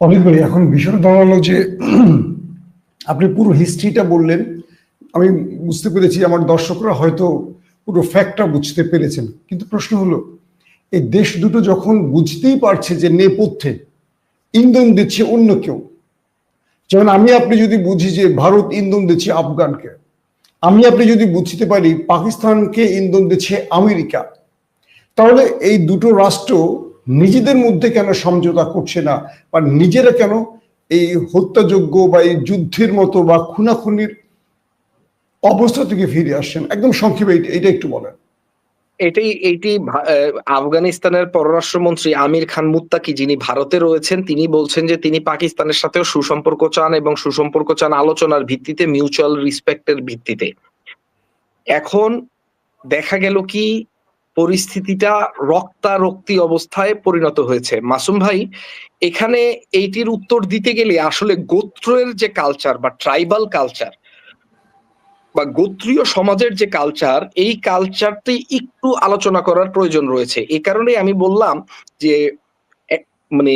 অমিত ভাই এখন বিষয়টা দাঁড়াল যে আপনি পুরো হিস্ট্রিটা বললেন। আমি বুঝতে পেরেছি আমার দর্শকরা হয়তো পুরো ফ্যাক্টটা বুঝতে পেরেছেন। কিন্তু প্রশ্ন হলো, এই দেশ দুটো যখন বুঝতেই পারছে যে নেপথ্যে, ইন্ধন দিচ্ছে অন্য কেউ। যেমন আমি আপনি যদি বুঝি যে ভারত ইন্ধন দিচ্ছে আফগানকে, আমি আপনি যদি বুঝতে পারি পাকিস্তানকে ইন্ধন দিচ্ছে আমেরিকা, তাহলে এই দুটো রাষ্ট্র নিজেদের মধ্যে কেন সমঝোতা করছে না? বা নিজেরা কেন এই হত্যাযোগ্য বা এই যুদ্ধের মতো বা খুনাখুনির অবস্থা থেকে ফিরে আসছেন? একদম সংক্ষেপে এটা একটু বলেন। এটাই, এইটি আফগানিস্তানের পররাষ্ট্রমন্ত্রী আমির খান মুত্তাকি যিনি ভারতে রয়েছেন, তিনি বলছেন যে তিনি পাকিস্তানের সাথেও সুসম্পর্ক চান এবং সুসম্পর্ক চান আলোচনার ভিত্তিতে মিউচুয়াল রিসপেক্টের ভিত্তিতে। এখন দেখা গেল কি পরিস্থিতিটা রক্তারক্তি অবস্থায় পরিণত হয়েছে। মাসুম ভাই, এখানে এইটির উত্তর দিতে গেলে আসলে গোত্রের যে কালচার বা ট্রাইবাল কালচার বা গোত্রীয় সমাজের যে কালচার এই কালচারটি একটু আলোচনা করার প্রয়োজন রয়েছে। এ কারণে আমি বললাম যে মানে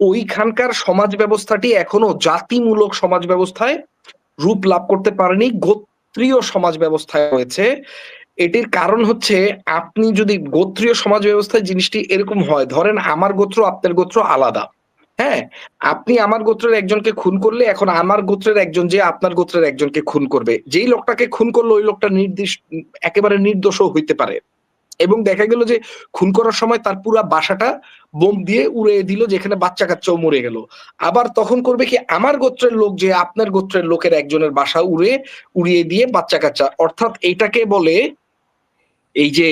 ওইখানকার সমাজ ব্যবস্থাটি এখনও জাতিমূলক সমাজ ব্যবস্থায় রূপ লাভ করতে পারেনি, গোত্রীয় সমাজ ব্যবস্থায় রয়েছে এটির কারণ হচ্ছে আপনি যদি গোত্রীয় সমাজ ব্যবস্থায় জিনিসটি এরকম হয়, ধরেন আমার গোত্র আপনার গোত্র আলাদা। হ্যাঁ? আপনি আমার গোত্রের একজনকে খুন করলে এখন আমার গোত্রের একজন যে আপনার গোত্রের একজনকে খুন করবে। যেই লোকটাকে খুন করল ওই লোকটা নির্দিষ্ট, একেবারে নির্দোষও হইতে পারে। এবং দেখা গেল যে খুন করার সময় তার পুরা বাসাটা বোম দিয়ে উড়ে দিল, যেখানে বাচ্চা কাচ্চাও মরে গেল। আবার তখন করবে কি, আমার গোত্রের লোক যে আপনার গোত্রের লোকের একজনের বাসা উড়ে, উড়িয়ে দিয়ে বাচ্চা কাচ্চা অর্থাৎ এটাকে বলে এই যে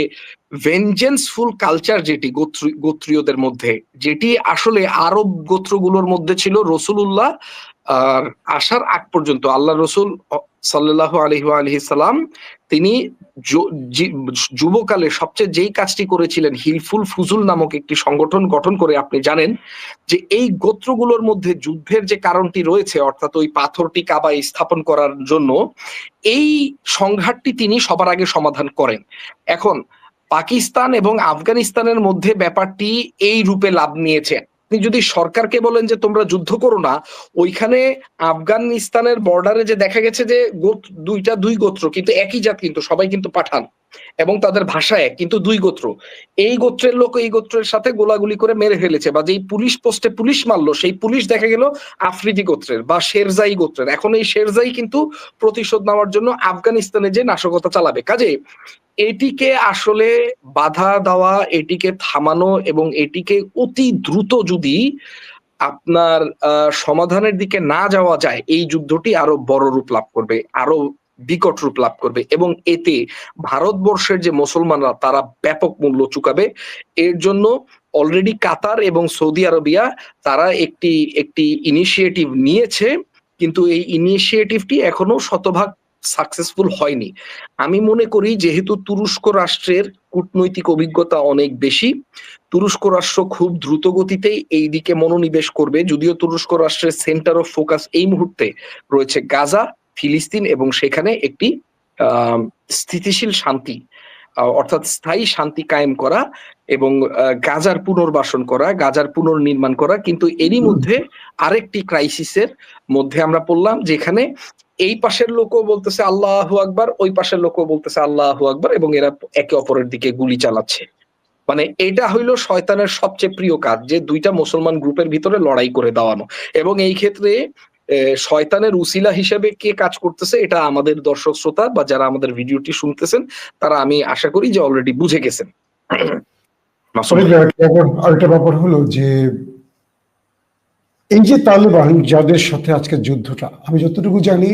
ভেঞ্জেন্সফুল কালচার যেটি গোত্র- গোত্রীয়দের মধ্যে, যেটি আসলে আরব গোত্রগুলোর মধ্যে ছিল রসুলুল্লাহ, আর আসার আগ পর্যন্ত, আল্লাহ রসুল সাল্লাহ আলহি আলহি সাল্লাম, তিনি যুবকালে সবচেয়ে যেই কাজটি করেছিলেন, হিলফুল ফুজুল নামক একটি সংগঠন গঠন করে আপনি জানেন, যে এই গোত্রগুলোর মধ্যে যুদ্ধের যে কারণটি রয়েছে, অর্থাৎ ওই পাথরটি কাবায় স্থাপন করার জন্য, এই সংঘাতটি তিনি সবার আগে সমাধান করেন। এখন পাকিস্তান এবং আফগানিস্তানের মধ্যে ব্যাপারটি এই রূপে লাভ নিয়েছে। আপনি যদি সরকারকে বলেন যে তোমরা যুদ্ধ করো না, ওইখানে আফগানিস্তানের বর্ডারে যে দেখা গেছে যে দুইটা দুই গোত্র, কিন্তু একই জাত কিন্তু, সবাই কিন্তু পাঠান এবং তাদের ভাষা এক, কিন্তু দুই গোত্র। এই গোত্রের লোক এই গোত্রের সাথে গোলাগুলি করে মেরে ফেলেছে বা যেই পুলিশ পোস্টে পুলিশ মারলো, সেই পুলিশ দেখা গেল আফ্রিদি গোত্রের বা শেরজাই গোত্রের। এখন এই শেরজাই কিন্তু প্রতিশোধ নেওয়ার জন্য আফগানিস্তানে যে নাশকতা চালাবে। কাজে এটিকে আসলে বাধা দেওয়া, এটিকে থামানো এবং এটিকে অতি দ্রুত যদি আপনার সমাধানের দিকে না যাওয়া যায়, এই যুদ্ধটি আরও বড় রূপ লাভ করবে, আরও বিকট রূপ লাভ করবে এবং এতে ভারতবর্ষের যে মুসলমানরা, তারা ব্যাপক মূল্য চুকাবে। এর জন্য অলরেডি কাতার এবং সৌদি আরবিয়া, তারা একটি একটি ইনিশিয়েটিভ নিয়েছে, কিন্তু এই ইনিশিয়েটিভটি এখনও শতভাগ সাকসেসফুল হয়নি। আমি মনে করি যেহেতু তুরস্ক রাষ্ট্রের কূটনৈতিক অভিজ্ঞতা অনেক বেশি, তুরস্ক রাষ্ট্র খুব দ্রুত গতিতেই এই দিকে মনোনিবেশ করবে, যদিও তুরস্ক রাষ্ট্রের সেন্টার অফ ফোকাস এই মুহূর্তে রয়েছে গাজা, ফিলিস্তিন এবং সেখানে একটি স্থিতিশীল শান্তি অর্থাৎ স্থায়ী শান্তি কায়েম করা এবং গাজার পুনর্বাসন করা, গাজার পুনর্নির্মাণ করা। কিন্তু এরই মধ্যে আরেকটি ক্রাইসিসের মধ্যে আমরা পড়লাম, যেখানে এই পাশের লোকও বলতেছে আল্লাহ আকবার ওই পাশের লোকও বলতেছে আল্লাহ আকবার এবং এরা একে অপরের দিকে গুলি চালাচ্ছে। মানে এটা হইল শয়তানের সবচেয়ে প্রিয় কাজ যে দুইটা মুসলমান গ্রুপের ভিতরে লড়াই করে দেওয়ানো এবং এই ক্ষেত্রে শয়তানের উসিলা হিসেবে কে কাজ করতেছে এটা আমাদের দর্শক শ্রোতা বা যারা আমাদের ভিডিওটি শুনতেছেন তারা আমি আশা করি যে অলরেডি বুঝে গেছেন। আরেকটা ব্যাপার হলো যে এই যে তালেবান যাদের সাথে আজকে যুদ্ধটা আমি যতটুকু জানি